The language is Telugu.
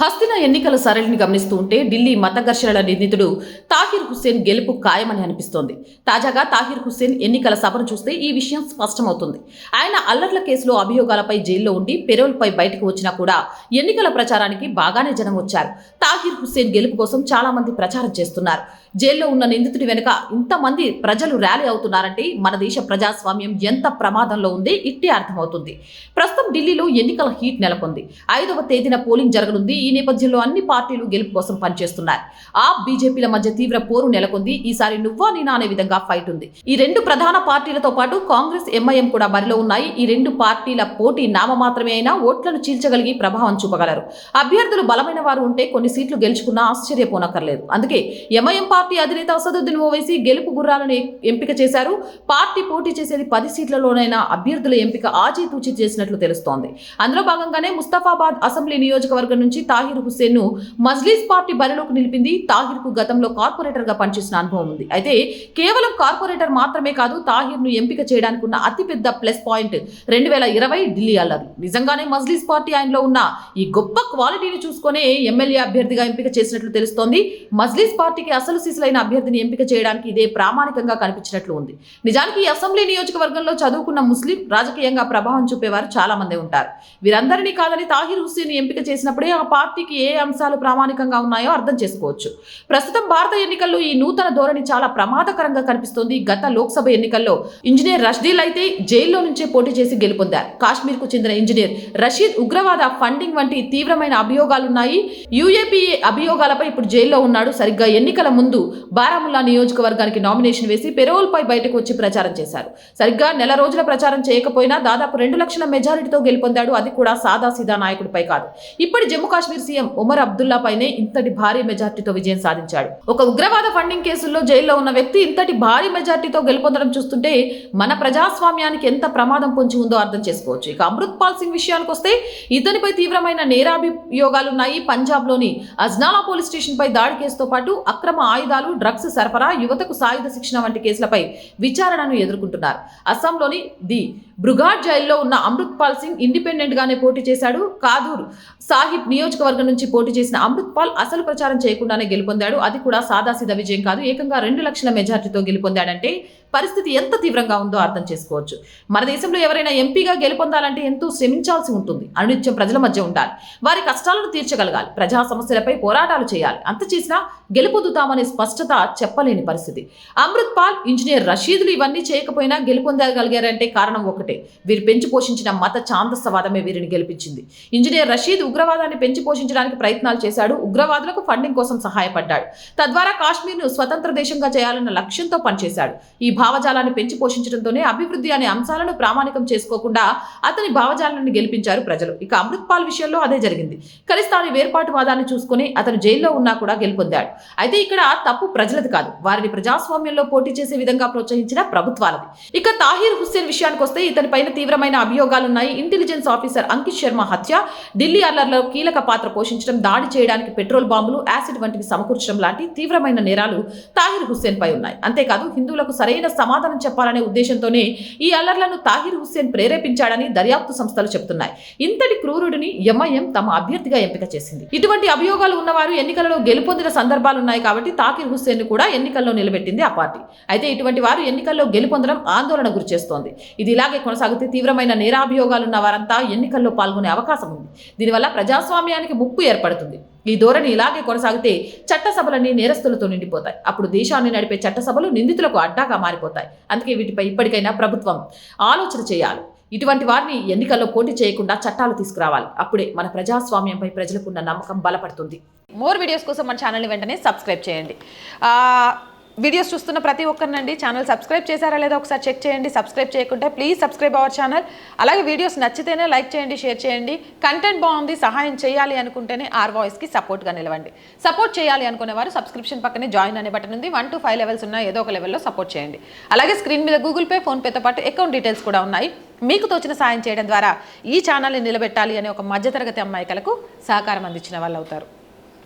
హస్తిన ఎన్నికల సరళిని గమనిస్తూ ఉంటే ఢిల్లీ మత ఘర్షణల నిందితుడు తాహిర్ హుస్సేన్ గెలుపు ఖాయమని అనిపిస్తోంది. తాజాగా తాహిర్ హుస్సేన్ ఎన్నికల సభను చూస్తే ఈ విషయం స్పష్టమవుతుంది. ఆయన అల్లర్ల కేసులో అభియోగాలపై జైల్లో ఉండి పెరోల్పై బయటకు వచ్చినా కూడా ఎన్నికల ప్రచారానికి బాగానే జనం వచ్చారు. తాహిర్ హుస్సేన్ గెలుపు కోసం చాలా మంది ప్రచారం చేస్తున్నారు. జైల్లో ఉన్న నిందితుడి వెనుక ఇంతమంది ప్రజలు ర్యాలీ అవుతున్నారంటే మన దేశ ప్రజాస్వామ్యం ఎంత ప్రమాదంలో ఉంది ఇట్టే అర్థమవుతుంది. ప్రస్తుతం ఢిల్లీలో ఎన్నికల హీట్ నెలకొంది. ఐదవ తేదీన పోలింగ్ జరగనుంది. ఈ నేపథ్యంలో అన్ని పార్టీలు గెలుపు కోసం పనిచేస్తున్నాయి. ఆ బీజేపీల మధ్య తీవ్ర పోరు నెలకొంది. ఈసారి నువ్వా నేనా అనే విధంగా ఫైట్ ఉంది. ఈ రెండు ప్రధాన పార్టీలతో పాటు కాంగ్రెస్ ఎంఐఎం కూడా బరిలో ఉన్నాయి. ఈ రెండు పార్టీల పోటీ నామమాత్రమే అయినా ఓట్లను చీల్చగలిగి ప్రభావం చూపగలరు. అభ్యర్థులు బలమైన వారు ఉంటే కొన్ని సీట్లు గెలుచుకున్నా ఆశ్చర్యపోనక్కర్లేదు. అందుకే ఎంఐఎం పార్టీ అధినేత అసదుద్దీన్ ఓవైసీ గెలుపు గుర్రాలను ఎంపిక చేశారు. పార్టీ పోటీ చేసేది పది సీట్లలోనైనా అభ్యర్థుల ఎంపిక ఆచితూచి చేసినట్లు చేస్తోంది అందులో భాగంగానే ముస్తఫాబాద్ అసెంబ్లీ నియోజకవర్గం నుంచి తాహిర్ హుస్సేన్ను మజ్లీస్ పార్టీ బరిలోకి నిలిపింది. తాహిర్కు గతంలో కార్పొరేటర్గా పనిచేసిన అనుభవం ఉంది. అయితే కేవలం కార్పొరేటర్ మాత్రమే కాదు తాహిర్ను ఎంపిక చేయడానికి ఉన్న అతిపెద్ద ప్లస్ పాయింట్ రెండు వేల ఇరవై ఢిల్లీ అల్లర్లు నిజంగానే మజ్లీస్ పార్టీ ఆయనలో ఉన్న ఈ గొప్ప క్వాలిటీని చూసుకునే ఎమ్మెల్యే అభ్యర్థిగా ఎంపిక చేసినట్లు తెలుస్తోంది. మజ్లీస్ పార్టీకి అసలు సిసలైన అభ్యర్థిని ఎంపిక చేయడానికి ఇదే ప్రామాణికంగా కనిపించినట్లు ఉంది. నిజానికి అసెంబ్లీ నియోజకవర్గంలో చదువుకున్న ముస్లిం రాజకీయంగా ప్రభావం చూపేవారు చాలా మంది ఉంటారు. వీరందరినీ కాదని తాహిర్ హుస్సేన్ ఎంపిక చేసినప్పుడే ఆ పార్టీకి ఏ అంశాలు ప్రామాణికంగా ఉన్నాయో అర్థం చేసుకోవచ్చు. ప్రస్తుతం భారత ఎన్నికల్లో ఈ నూతన ధోరణి చాలా ప్రమాదకరంగా కనిపిస్తోంది. గత లోక్సభ ఎన్నికల్లో ఇంజనీర్ రష్దీల్ అయితే జైల్లో నుంచే పోటీ చేసి గెలుపొందారు. కాశ్మీర్కు చెందిన ఇంజనీర్ రషీద్ ఉగ్రవాద ఫండింగ్ వంటి తీవ్రమైన అభియోగాలున్నాయి. యూఏపీఏ అభియోగాలపై ఇప్పుడు జైల్లో ఉన్నాడు. సరిగ్గా ఎన్నికల ముందు బారాముల్లా నియోజకవర్గానికి నామినేషన్ వేసి పెరోల్ పై బయటకు వచ్చి ప్రచారం చేశారు. సరిగ్గా నెల రోజుల ప్రచారం చేయకపోయినా దాదాపు రెండు లక్షల మెజారిటీతో గెలుపొందాడు. అది కూడా సాదా సీదా నాయకుడిపై కాదు. ఇప్పటి జమ్మూ కాశ్మీర్ సీఎం ఉమర్ అబ్దుల్లా పైనే ఇంతటి భారీ మెజార్టీతో విజయం సాధించాడు. ఒక ఉగ్రవాద ఫండింగ్ కేసుల్లో జైల్లో ఉన్న వ్యక్తి ఇంతటి భారీ మెజార్టీతో గెలుపొందడం చూస్తుంటే మన ప్రజాస్వామ్యానికి ఎంత ప్రమాదం పొంచి ఉందో అర్థం చేసుకోవచ్చు. ఇక అమృత్పాల్ సింగ్ విషయానికి వస్తే ఇతనిపై తీవ్రమైన నేరాభియోగాలున్నాయి పంజాబ్లోని అజ్నాలా పోలీస్ స్టేషన్ పై దాడి కేసుతో పాటు అక్రమ ఆయుధాలు డ్రగ్స్ సరఫరా యువతకు సాయుధ శిక్షణ వంటి కేసులపై విచారణను ఎదుర్కొంటున్నారు. అస్సాంలోని ది బృగాడ్ జైల్లో ఉన్న అమృత్పాల్ సింగ్ సింగ్ ఇండిపెండెంట్ గానే పోటీ చేశాడు. కాదూర్ సాహిబ్ నియోజకవర్గం నుంచి పోటీ చేసిన అమృత్ పాల్ అసలు ప్రచారం చేయకుండానే గెలుపొందాడు. అది కూడా సాదాసీదా విజయం కాదు. ఏకంగా రెండు లక్షల మెజార్టీతో గెలుపొందాడంటే పరిస్థితి ఎంత తీవ్రంగా ఉందో అర్థం చేసుకోవచ్చు. మన దేశంలో ఎవరైనా ఎంపీగా గెలుపొందాలంటే ఎంతో శ్రమించాల్సి ఉంటుంది. అనునిత్యం ప్రజల మధ్య ఉండాలి. వారి కష్టాలను తీర్చగలగాలి. ప్రజా సమస్యలపై పోరాటాలు చేయాలి. అంత చేసినా గెలుపొందుతామనే స్పష్టత చెప్పలేని పరిస్థితి. అమృత్ పాల్ ఇంజనీర్ రషీదులు ఇవన్నీ చేయకపోయినా గెలుపొందగలిగారంటే కారణం ఒకటే. వీరు పెంచి పోషించిన మత ఛాందస్సవాదమే వీరిని గెలిపించింది. ఇంజనీర్ రషీద్ ఉగ్రవాదాన్ని పెంచి పోషించడానికి ప్రయత్నాలు చేశాడు. ఉగ్రవాదులకు ఫండింగ్ కోసం సహాయపడ్డాడు. తద్వారా కాశ్మీర్ను స్వతంత్ర దేశంగా చేయాలన్న లక్ష్యంతో పనిచేశాడు. ఈ భావజాలాన్ని పెంచి పోషించడంతోనే అభివృద్ధి అనే అంశాలను ప్రామాణికం చేసుకోకుండా అతని భావజాలాన్ని గెలిపించారు ప్రజలు. ఇక అమృత్పాల్ విషయంలో అదే జరిగింది. ఖలిస్తానీ వేర్పాటువాదాన్ని చూసుకుని అతను జైల్లో ఉన్నా కూడా గెలుపొందాడు. అయితే ఇక్కడ తప్పు ప్రజలది కాదు. వారిని ప్రజాస్వామ్యంలో పోటీ చేసే విధంగా ప్రోత్సహించిన ప్రభుత్వాలది. ఇక తాహిర్ హుస్సేన్ విషయానికి వస్తే ఇతని పైన తీవ్రమైన అభియోగాలున్నాయి. ఇంటెలిజెన్స్ ఆఫీసర్ అంకిత్ శర్మ హత్య ఢిల్లీ అల్లర్లో కీలక పాత్ర పోషించడం దాడి చేయడానికి పెట్రోల్ బాంబులు యాసిడ్ వంటివి సమకూర్చడం లాంటి తీవ్రమైన నేరాలు తాహిర్ హుస్సేన్ పై ఉన్నాయి. అంతేకాదు హిందువులకు సరైన సమాధానం చెప్పాలనే ఉద్దేశంతోనే ఈ అల్లర్లను తాహిర్ హుస్సేన్ ప్రేరేపించాడని దర్యాప్తు సంస్థలు చెబుతున్నాయి ఇంతటి క్రూరుడిని ఎంఐఎం తమ అభ్యర్థిగా ఎంపిక చేసింది. ఇటువంటి అభియోగాలు ఉన్నవారు ఎన్నికలలో గెలుపొందిన సందర్భాలు ఉన్నాయి కాబట్టి తాకిర్ హుస్సేన్ కూడా ఎన్నికల్లో నిలబెట్టింది ఆ పార్టీ. అయితే ఇటువంటి వారు ఎన్నికల్లో గెలుపొందడం ఆందోళన గురిచేస్తోంది ఇది ఇలాగే కొనసాగితే తీవ్రమైన నేరాభియోగాలున్న వారంతా ఎన్నికల్లో పాల్గొనే అవకాశం ఉంది. దీనివల్ల ప్రజాస్వామ్యానికి ముప్పు ఏర్పడుతుంది. ఈ ధోరణి ఇలాగే కొనసాగితే చట్టసభలన్నీ నేరస్తులతో నిండిపోతాయి. అప్పుడు దేశాన్ని నడిపే చట్టసభలు నిందితులకు అడ్డాగా మారిపోతాయి. అందుకే వీటిపై ఇప్పటికైనా ప్రభుత్వం ఆలోచన చేయాలి. ఇటువంటి వారిని ఎన్నికల్లో పోటీ చేయకుండా చట్టాలు తీసుకురావాలి. అప్పుడే మన ప్రజాస్వామ్యంపై ప్రజలకున్న నమ్మకం బలపడుతుంది. మోర్ వీడియోస్ కోసం మన ఛానల్ని వెంటనే సబ్స్క్రైబ్ చేయండి. వీడియోస్ చూస్తున్న ప్రతి ఒక్కరినండి. ఛానల్ సబ్స్క్రైబ్ చేశారా లేదా ఒకసారి చెక్ చేయండి. సబ్స్క్రైబ్ చేయకుంటే ప్లీజ్ సబ్స్క్రైబ్ అవర్ ఛానల్ అలాగే వీడియోస్ నచ్చితేనే లైక్ చేయండి షేర్ చేయండి. కంటెంట్ బాగుంది సహాయం చేయాలి అనుకుంటేనే ఆర్ వాయిస్కి సపోర్ట్గా నిలవండి. సపోర్ట్ చేయాలి అనుకునేవారు సబ్స్క్రిప్షన్ పక్కనే జాయిన్ అనే బటన్ ఉంది. వన్ టు ఫైవ్ లెవెల్స్ ఉన్న ఏదో ఒక లెవెల్లో సపోర్ట్ చేయండి. అలాగే స్క్రీన్ మీద గూగుల్ పే ఫోన్పేతో పాటు అకౌంట్ డీటెయిల్స్ కూడా ఉన్నాయి. మీకు తోచిన సాయం చేయడం ద్వారా ఈ ఛానల్ని నిలబెట్టాలి అనే ఒక మధ్యతరగతి అమ్మాయికలకు సహకారం అందించిన వాళ్ళు అవుతారు.